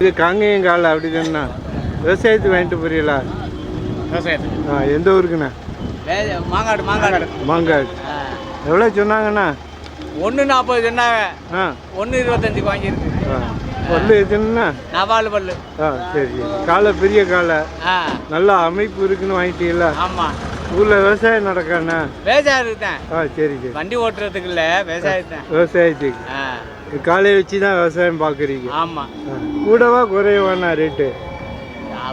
இது காங்கேயங்கால் அப்படி தானே விவசாயத்துக்கு வாங்கிட்டு போறீங்களா? விவசாயத்துக்கு. ஆ எந்த ஊருக்குண்ணா? மாங்காடு மாங்காடு. மாங்காடு. எவ்வளோ சொன்னாங்கண்ணா? ஒன்று நாற்பது சொன்னாங்க. ஆ. ஒன்று இருபத்தஞ்சுக்கு வாங்கியிருக்கு. ஆ. பல்லு எதுன்னா நவாலு பல்லு. ஆ சரி காலை பெரிய காலை. ஆ. நல்ல அமைப்பு இருக்குன்னு வாங்கிட்டீங்களா? ஆமாம் ஊரில் விவசாயம் நடக்காண்ணா? விவசாயத்துக்கு தான் ஆ சரி சரி. வண்டி ஓட்டுறதுக்கு இல்லை விவசாயத்துக்கு. தான் விவசாயத்துக்கு. ஆ. காலையை வச்சு தான் விவசாயம் பார்க்குறீங்க. ஆமாம். கூடவா குறைவாண்ணா ரேட்டு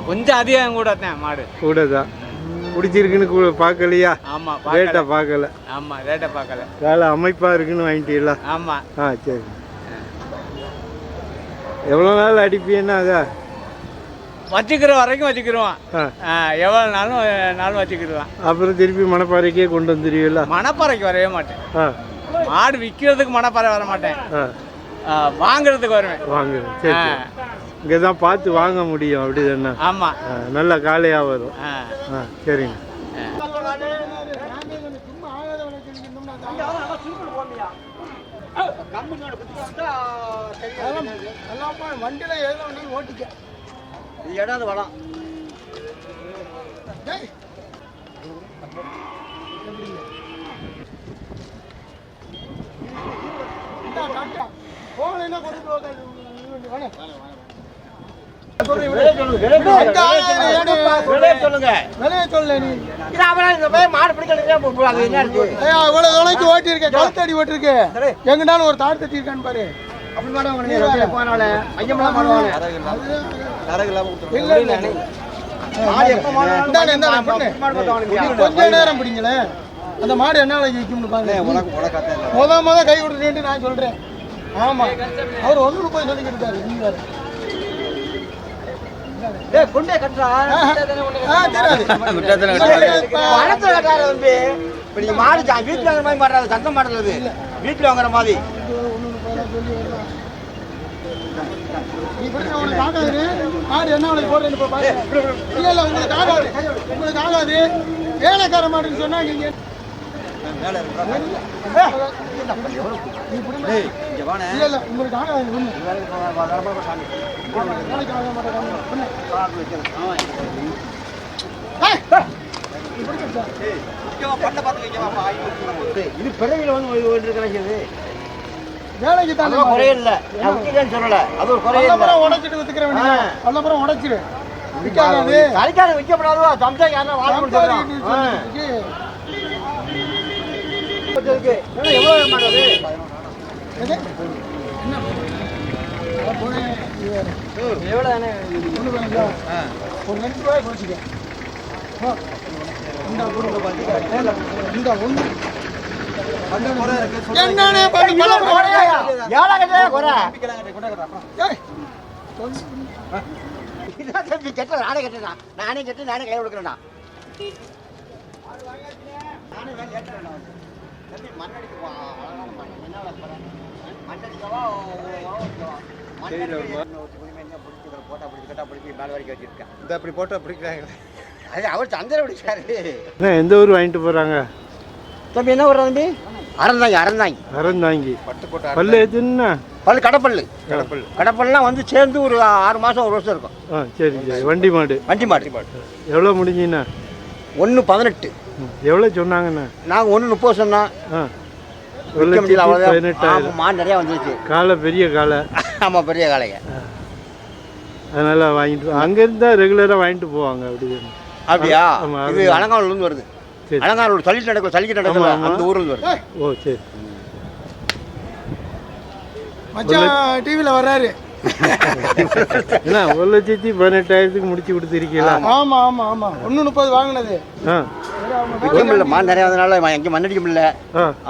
கொஞ்சம் அதிகம் கூட தான் மாடு. கூட தான் பிடிச்சிருக்குன்னு பார்க்கலையா? ஆமாம் ரேட்டை பார்க்கல. ஆமாம் ரேட்டை பார்க்கல. காலை அமைப்பாக இருக்குன்னு வாங்கிட்டீங்களா? ஆமாம் ஆ சரி. எவ்வளோ நாள் அடிப்பீன்னா அதா? வச்சுக்கிற வரைக்கும் வச்சுக்கிருவான் எவ்வளோ நாளும் நாளும் வச்சுக்கிடுவான் அப்புறம் திருப்பி மணப்பாறைக்கே கொண்டு வந்துடுவீங்களா மணப்பாறைக்கு வரவே மாட்டேன். மாடு விற்கிறதுக்கு மணப்பாறை வர மாட்டேன். வாங்குறதுக்கு வருவேன். வாங்க சரி இங்கே தான் பார்த்து வாங்க முடியும் அப்படி தானே? ஆமா. ஆ, நல்ல காலையாக வரும். ஆ, சரிங்க. வண்டியில ஏதோ ஓட்டிக்க இடம் வளம் எங்கனாலும் ஒரு தாடு தட்டி இருக்கான்னு பாரு. அப்படி மாடுவாங்க போனால ஐயமெல்லாம் பண்ணுவாங்க இல்ல. இல்ல. கொஞ்ச நேரம் பிடிங்களேன். அந்த மாடு என்ன விலைக்கு விற்கும்னு பாருங்க. முத முத கை கொடுத்துட்டு நான் சொல்றேன். ஆமா. அவர் ஒண்ணு முப்பது சொல்லிக்கிட்டு இருக்காரு நீ வேற. குண்டே கட்டுறா. கட்டாத வந்து இப்ப நீங்க மாடு வீட்டுல வாங்குற மாதிரி மாடுறது சத்தம் மாடுறது வீட்டுல வாங்குற மாதிரி. மாடு என்ன விலைக்கு போடுறேன்னு இல்ல இல்ல உங்களுக்கு ஆகாது உங்களுக்கு ஆகாது வேலைக்கார மாடுன்னு சொன்னா நீங்க இது பிறவில வந்து ஓடி இருக்கிறது வேலைக்கு தானே குறையே இல்ல நான் சொல்லல அது ஒரு குறையே இல்ல பல்லப்புறம் உடைச்சிட்டு வித்துக்கிற வேண்டியது பல்லப்புறம் உடைச்சிரு விற்காது கறிக்கார விற்கப்படாதோ சம்சா யாரா மாட்டது எவ்வளவு ஒரு ரெண்டு ரூபாய் குறைச்சிக்க. இந்தா? ஏழை கட்டே தம்பி கெட்ட நானே நானே கட்டு நானே கை கொடுக்குறேன்டா நானே இந்த அப்படி போட்டால் பிடிக்கிறாங்க. அது அவர் சந்திர பிடிச்சாரு அண்ணா எந்த ஊர் வாங்கிட்டு போகிறாங்க தம்பி என்ன வர்ற தம்பி? அறந்தாங்க அறந்தாங்க. அறந்தாங்கி. பல்லு எதுன்னா பல்லு கடப்பல்லு. கடப்பல் கடப்பல்லாம் வந்து சேர்ந்து ஒரு ஆறு மாதம் ஒரு வருஷம் இருக்கும். ஆ சரி சரி. வண்டி மாடு. வண்டி மாடு. எவ்வளோ முடிஞ்சுண்ணா ஒன்று பதினெட்டு. எவ்வளோ சொன்னாங்கண்ணா? நாங்கள் ஒன்று முப்பது சொன்னோம். விற்க முடியல அவ்வளோதான் மாடு நிறையா வந்துருச்சு. காலை பெரிய காலை. ஆமாம் பெரிய காளைங்க. அதனால வாங்கிட்டு அங்கேருந்து தான் ரெகுலராக வாங்கிட்டு போவாங்க அப்படி அப்படியா? இது அலங்காநல்லூர்லேருந்து வருது. சரி. அலங்காநல்லூர் தள்ளிட்டு நடக்கும் சளிக்கிட்டு நடக்கும். அந்த ஊர்லேருந்து வருது. ஓ சரி. மச்சான் டிவியில் வர்றாரு. என்ன ஒரு லட்சத்தி பதினெட்டாயிரத்துக்கு முடிச்சு கொடுத்துருக்கீங்களா? ஆமா ஆமா ஆமா ஒன்று முப்பது வாங்கினது. முடியல மாடு நிறையா வந்தனால எங்கே மண்ணடிக்க முடியல.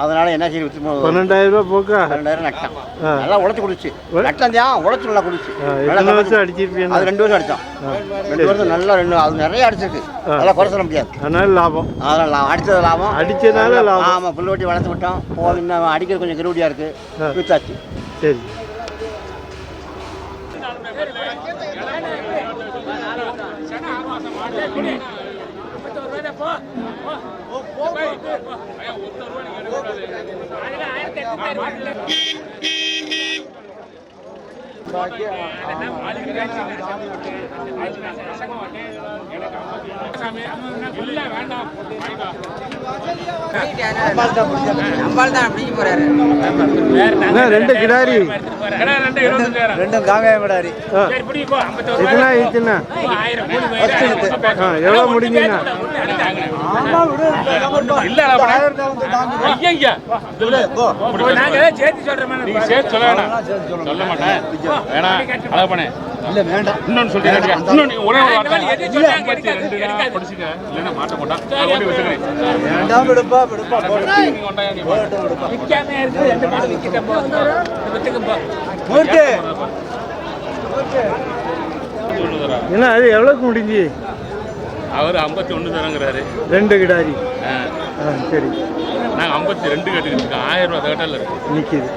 அதனால என்ன செய்ய பன்னெண்டாயிரம் ரூபா போக்கா? பன்னெண்டாயிரம் நட்டம். நல்லா உழைச்சி குடிச்சு. நட்டம் தான் உழைச்சி நல்லா குடிச்சு. வருஷம் அடிச்சிருப்பீங்க? அது ரெண்டு வருஷம் அடித்தோம் ரெண்டு வருஷம் நல்லா ரெண்டு அது நிறைய அடிச்சிருக்கு. அதெல்லாம் குறை சொல்ல முடியாது. அதனால லாபம். அதனால் லாபம். அடித்தது லாபம். லாபம். ஆமாம் புல் வெட்டி வளர்த்து விட்டோம். போதும் அடிக்கிறது கொஞ்சம் கிருவடியாக. இருக்குது வித்தாச்சு சரி. அம்பாள் தான் என்ன ரெண்டு கிடாரி. ரெண்டும் காங்காயம் ஆ. எவ்வளோ முடிஞ்சுண்ணா சொல்ல மாட்டேன். வேணாம். அழகு பண்ணேன் இல்ல வேண்டாம். இன்னொன்னு சொல்லிட்டு இன்னொன்னு ஒரே ஒரு வார்த்தை. ரெண்டு தான் படிச்சுக்க. இல்லைன்னா மாட்ட மாட்டான் நான் ஓட்டி வச்சுக்கிறேன். வேண்டாம் விடுப்பா விடுப்பா நீங்க கொண்டாயா நீ மூர்த்தி என்ன அது எவ்வளோக்கு முடிஞ்சு? அவர் ஐம்பத்தி ஒன்று தரங்கிறாரு. ரெண்டு கிடாரி. ஆ. சரி. நாங்கள் ஐம்பத்தி ரெண்டு கட்டிட்டு இருக்கோம். ஆயிரம் ரூபா கட்டால இருக்கு. நிற்கிது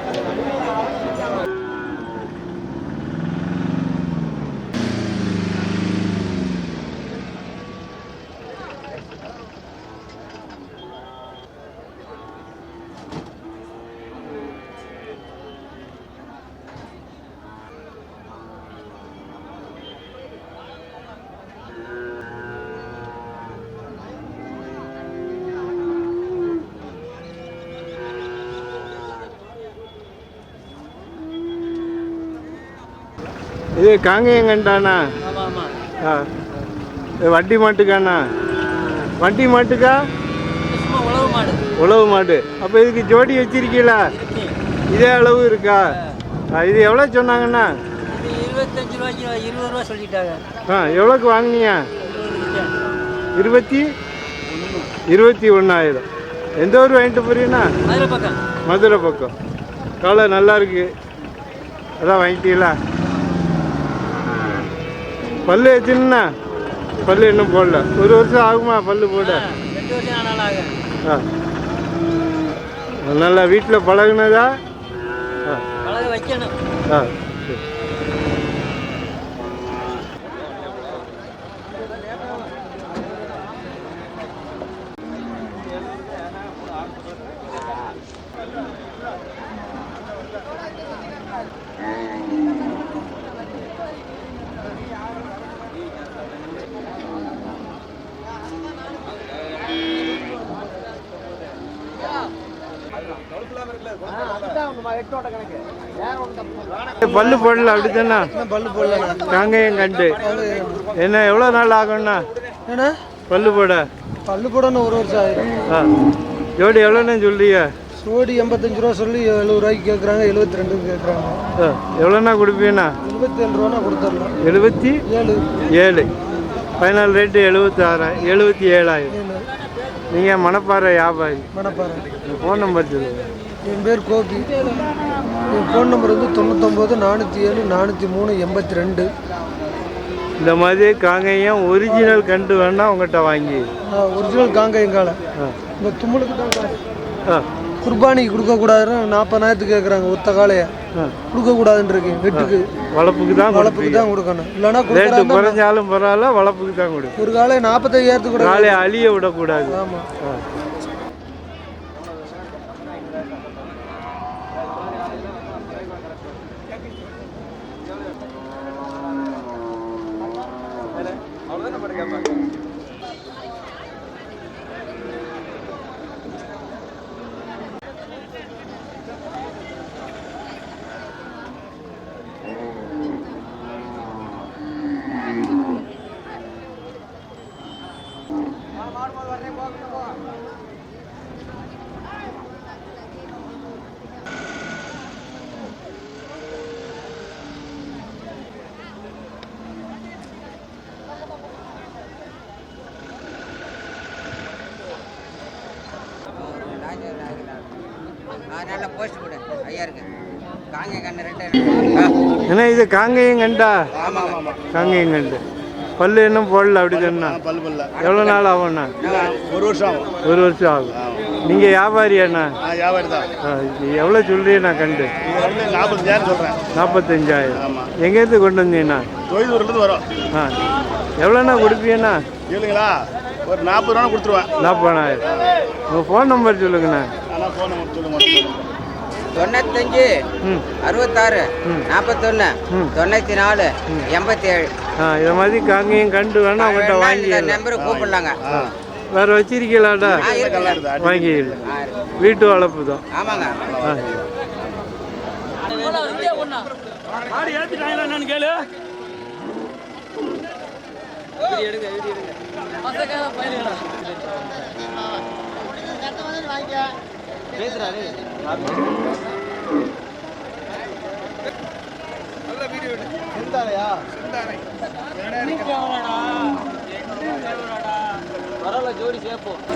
இது காங்கேயங்கண்டாண்ணா. ஆ. வண்டி மாட்டுக்காண்ணா. வண்டி மாட்டுக்கா? உழவு மாடு. அப்போ இதுக்கு ஜோடி வச்சிருக்கீங்களா இதே அளவு இருக்கா? இது எவ்வளோ சொன்னாங்கண்ணா? இருபத்தஞ்சு ரூபாய்க்கு இருபது ரூபா சொல்லிட்டாங்க ஆ எவ்வளோக்கு வாங்குனீங்க? இருபது இருபத்தி? இருபத்தி ஒன்றாயிரம் எந்த ஊர் வாங்கிட்டு போறீங்கண்ணா? மதுரை பக்கம். மதுரை பக்கம். நல்லா இருக்கு. அதான் வாங்கிட்டீங்களா? பல்லு எத்தினா பல்லு இன்னும் போடல. ஒரு வருஷம் ஆகுமா பல்லு போட? ஆ நல்லா வீட்டில் பழகுனதா? ஆ சரி. பல்லு போடல அப்படித்தானா? பல்லு போடல காங்கேயம் கண்டு. என்ன எவ்வளோ நாள் ஆகும்ண்ணா? பல்லு போட. பல்லு போடணும் ஒரு வருஷம் ஆயிரும் ஜோடி எவ்வளோன்னு சொல்றீங்க? சோடி எண்பத்தஞ்சு ரூபா சொல்லி எழுபது ரூபாய்க்கு கேட்குறாங்க எழுபத்தி ரெண்டுக்கு கேட்குறாங்க எவ்வளோண்ணா கொடுப்பீங்கண்ணா? எழுபத்தி ஏழு ரூபானா கொடுத்துடலாம் எழுபத்தி ஏழு. ஏழு. ஃபைனல் ரேட்டு எழுபத்தி ஆறாயிரம் எழுபத்தி ஏழாயிரம். ஏழு. நீங்கள் மணப்பாறை வியாபாரி. மணப்பாறை. ஃபோன் நம்பர் சொல்லுங்கள் என் பேர் கோபி. என் ஃபோன் நம்பர் வந்து தொண்ணூத்தொம்பது நானூற்றி ஏழு நானூற்றி மூணு எண்பத்தி ரெண்டு இந்த மாதிரி காங்கேயம் ஒரிஜினல் கண்டு வேணா உங்கள்கிட்ட வாங்கி. ஒரிஜினல் காங்காயங்கால. ஆ. இந்த தும்முளுக்கு தான். ஆ. குர்பானிக்கு கொடுக்கக்கூடாதுன்னு நாற்பதாயிரத்துக்கு கேட்குறாங்க ஒத்த காலையை கொடுக்கக்கூடாதுன்னு இருக்கு வெட்டுக்கு. வளர்ப்புக்கு தான் வளர்ப்புக்கு தான் கொடுக்கணும். கொடுக்குறாங்க குறைஞ்சாலும் பரவாயில்ல வளர்ப்புக்கு தான் கொடு ஒரு காலை நாற்பத்தையாயிரத்துக்கு கூட காலையை அழிய விடக்கூடாது. ஆமாம் ஆ நல்ல போஸ்ட் கொடு ஐயா இருக்கு காங்க கண்ணு ரெண்டு ஏன்னா இது காங்கேயம் கண்டா ஆமா ஆமா ஆமா காங்கேயம் கண்டு பல்லு இன்னும் போடல அப்படி சொன்னா. பல்லு பல்ல எவ்வளோ நாள் ஆகும்ண்ணா? ஒரு வருஷம் ஆகும். ஒரு வருஷம் ஆகும். நீங்கள் வியாபாரியாண்ணா? வியாபாரி தான். எவ்வளோ சொல்கிறீண்ணா கண்டு? நாற்பத்தஞ்சாயிரம் சொல்கிறேன் நாற்பத்தஞ்சாயிரம். எங்கேருந்து கொண்டு வந்தீங்கண்ணா? தொழிலூர்லேருந்து வரும். ஆ. எவ்வளோண்ணா கொடுப்பீங்கண்ணா? இல்லைங்களா? ஒரு நாற்பது ரூபா கொடுத்துருவேன் நாற்பதாயிரம். உங்கள் ஃபோன் நம்பர் சொல்லுங்கண்ணா. ஆனால் ஃபோன் நம்பர் சொல்லுங்க தொண்ணூத்தஞ்சு ம். அறுபத்தாறு நாற்பத்தொன்று ம். தொண்ணூற்றி நாலு எண்பத்தி ஏழு ஆ இதை மாதிரி காங்கேயம் கண்டு வேணா இந்த வாங்கிக்கலாம் நம்பருக்கு கூப்பிடலாங்க. வேற வச்சிருக்கீங்களாடா? ஆ இருக்குங்க வாங்கிக்கலாம் ஆ, இருக்கு. வீட்டு வளர்ப்பு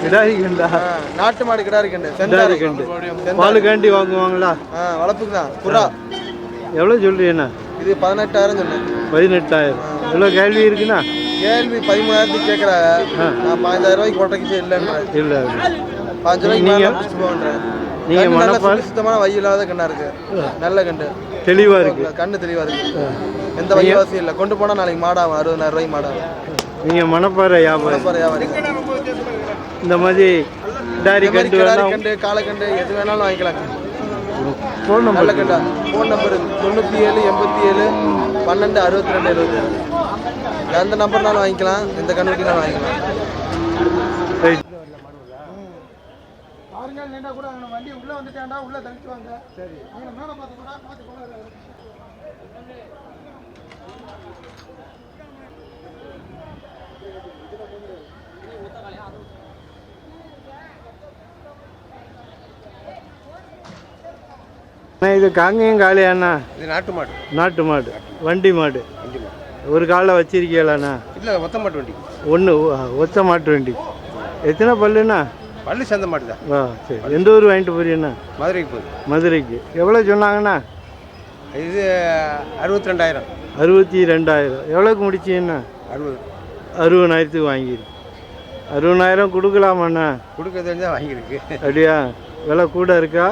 கிடாரி கண்டா நாட்டு மாடு கிடாரி கண்டு கிடாரி கண்டு பாலுக்காண்டி வாங்குவாங்களா வளர்ப்புக்கு தான். புறா. எவ்வளோ சொல்றீங்கண்ணா இது பதினெட்டாயிரம் சொன்னேன். பதினெட்டாயிரம். எவ்வளோ கேள்வி இருக்குண்ணா கேள்வி பதிமூணாயிரத்துக்கு கேட்குறாங்க நான் பதினஞ்சாயிரம் ரூபாய்க்கு கொட்டைக்கு இல்லைன்றேன் இல்லை. பாஞ்சு ரூபாய்க்கு நீங்க- மேலே பிடிச்சி போகன்றேன் நீங்க கண்ணு நல்ல மணப்பால் சுத்தி சுத்தமான வை இல்லாத கண்ணா இருக்கு. நல்ல கண்டு தெளிவாக இருக்கு. கண்ணு தெளிவா இருக்கு. எந்த வைவாசியும் இல்லை. கொண்டு போனா நாளைக்கு மாடாகும் அறுபதாயிரம் ரூபாய்க்கு மாடாகும் நீங்கள் மணப்பாறை வியாபாரம் பாரு வியாபாரி. இந்த மாதிரி கிடாரி கண்டு கண்டு காளைக்கண்டு எது வேணாலும் வாங்கிக்கலாம். ஃபோன் நல்ல நம்பர் கண்டா ஃபோன் நம்பர் தொண்ணூற்றி ஏழு எண்பத்தி ஏழு பன்னெண்டு அறுபத்தி ரெண்டு எழுபது எந்த நம்பர்னாலும் வாங்கிக்கலாம் எந்த கண்ணுக்குனாலும் வாங்கிக்கலாம். ரைட் ஆறுநாள் நின்றா கூட அவனை வண்டி உள்ள வந்துட்டாண்டா உள்ள தள்ளிட்டு வாங்க சரி. அவனை மேலே பார்த்து கூட பார்த்து போனாரு அண்ணா இது காங்கேயம் காளையாண்ணா இது நாட்டு மாடு. நாட்டு மாடு. வண்டி மாடு. ஒரு காலில் வச்சிருக்கீங்களாண்ணா? இல்லை மொத்த மாட்டு வண்டி. ஒன்று ஒத்த மாட்டு வண்டி. எத்தனை பல்லுண்ணா? பள்ளி சேர்ந்த மாட்டு தான். ஆ சரி. எந்த ஊர் வாங்கிட்டு போறீங்கண்ணா? மதுரைக்கு போகுது. மதுரைக்கு. எவ்வளோ சொன்னாங்கண்ணா? இது அறுபத்தி ரெண்டாயிரம் அறுபத்தி ரெண்டாயிரம் எவ்வளோக்கு முடிச்சீங்கண்ணா? அறுபது. அறுபதாயிரத்துக்கு வாங்கிருக்கு அறுபதாயிரம் கொடுக்கலாமாண்ணா? கொடுக்க தெரிஞ்சால் வாங்கியிருக்கு அப்படியா? விலை கூட இருக்கா?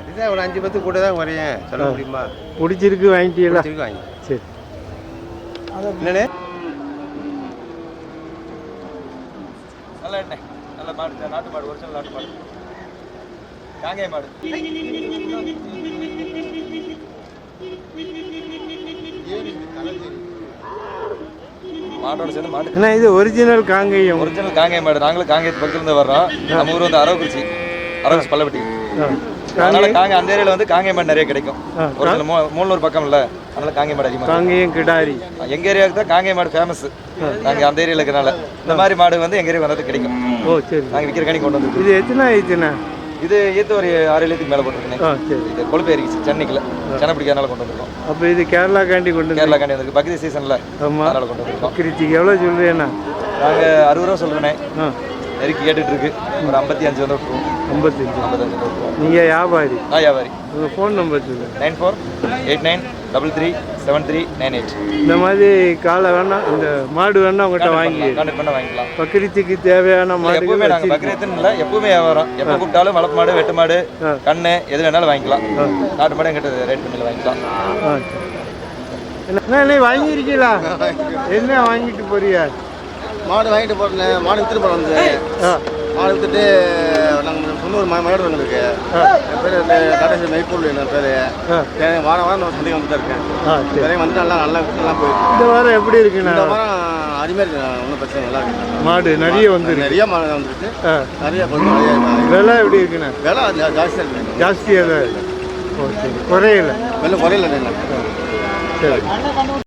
அதுதான் ஒரு அஞ்சு பத்து கூட தான் குறையும் சொல்ல முடியுமா? பிடிச்சிருக்கு வாங்கிட்டீங்களா? வாங்கி என்னண்ணே? நல்ல எண்ணெய். நல்ல மாடு நாட்டு மாடு ஒரிஜினல் நாட்டு மாடு. காங்கேய மாடு. மாட்டோட சேர்ந்து மாடு அண்ணா இது ஒரிஜினல் காங்கேயம். ஒரிஜினல் காங்கேய மாடு. நாங்களும் காங்கேயத்து பக்கத்துலேருந்து வர்றோம். நம்ம ஊர் வந்து அரவக்குறிச்சி அரவக்குறிச்சி பள்ளப்பட்டி. அதனால காங்க அந்த ஏரியாவில் வந்து காங்கேய மாடு நிறைய கிடைக்கும். ஒரு சில மூ மூணூர் பக்கம் இல்லை அதனால காங்கேய மாடு அதிகமாக காங்கேயம் கிடாரி. எங்க ஏரியாவுக்கு தான் காங்கேய மாடு ஃபேமஸ் நாங்கள் அந்த ஏரியாவில் இருக்கிறனால. இந்த மாதிரி மாடு வந்து எங்க ஏரியா வந்து கிடைக்கும். ஓ சரி. நாங்கள் விற்கிற கணி கொண்டு வந்து இது எத்தனை ஆயிடுச்சுண்ணா இது ஈத்து ஒரு ஆறு ஏழுத்துக்கு மேலே போட்டுருக்கேன். ஆ சரி. இது கொழுப்பு ஏறிச்சு சென்னைக்குள்ள. சென்னை பிடிக்காதனால கொண்டு வந்திருக்கோம். அப்போ இது கேரளா காண்டி கொண்டு கேரளா காண்டி வந்து பக்தி சீசன்ல அதனால கொண்டு வந்திருக்கோம். கிருச்சிக்கு எவ்வளோ சொல்கிறேண்ணா நாங்க அறுபது ரூபா சொல்றேனே. ஆ. நெருக்கி கேட்டுட்டு இருக்கு ஒரு ஐம்பத்தி அஞ்சு வந்து விட்டுருவோம். ஐம்பத்தஞ்சு. ஐம்பத்தஞ்சு நீங்கள் வியாபாரி? நான் வியாபாரி. உங்கள் ஃபோன் நம்பர் சொல்லுங்கள் nine four eight nine double three seven three nine eight இந்த மாதிரி காலை வேணா இந்த மாடு வேணா உங்கள்கிட்ட வாங்கி. கான்டாக்ட் பண்ண வாங்கிக்கலாம். பக்ரீத்துக்கு தேவையான மாடுகள் எப்பவுமே நாங்க வச்சிருக்கோம். பக்ரீத்துன்னு இல்லை எப்பவுமே வியாபாரம். எப்போ கூப்பிட்டாலும் வளர்ப்பு மாடு வெட்டு மாடு. கண்ணு எது வேணாலும் வாங்கிக்கலாம். நாட்டு மாடு எங்கிட்ட ரேட் பண்ணியில் வாங்கிக்கலாம். என்ன என்ன வாங்கியிருக்கீங்களா? என்ன வாங்கிட்டு போறியா மாடு வாங்கிட்டு போகிறேன் மாடு வித்துட்டு ஆ. மாடு வித்துட்டு நாங்கள் முந்நூறு மா மாடு ஒன்று இருக்கு. என் பேர் டாடா ஸ்ரீ மைப்பூர் என் பேர். வாரம் வாரம் நான் சந்தைக்கு வந்துட்டு இருக்கேன். நிறைய வந்து நல்லா நல்லா நல்லா போயிருக்கு இந்த வாரம் எப்படி இருக்குண்ணா? இந்த வாரம் அருமையாக இருக்கு ஒன்றும் பிரச்சனை நல்லா இருக்கு மாடு நிறைய வந்துருக்கு நிறைய மாடு வந்துருக்கு. நிறைய கொஞ்சம் நிறைய. விலை எப்படி இருக்குண்ணா? விலை ஜாஸ்தியாக இருக்கு ஜாஸ்தியாக தான் இருக்கு. ஓ சரி. குறையல. விலை குறையில சரி.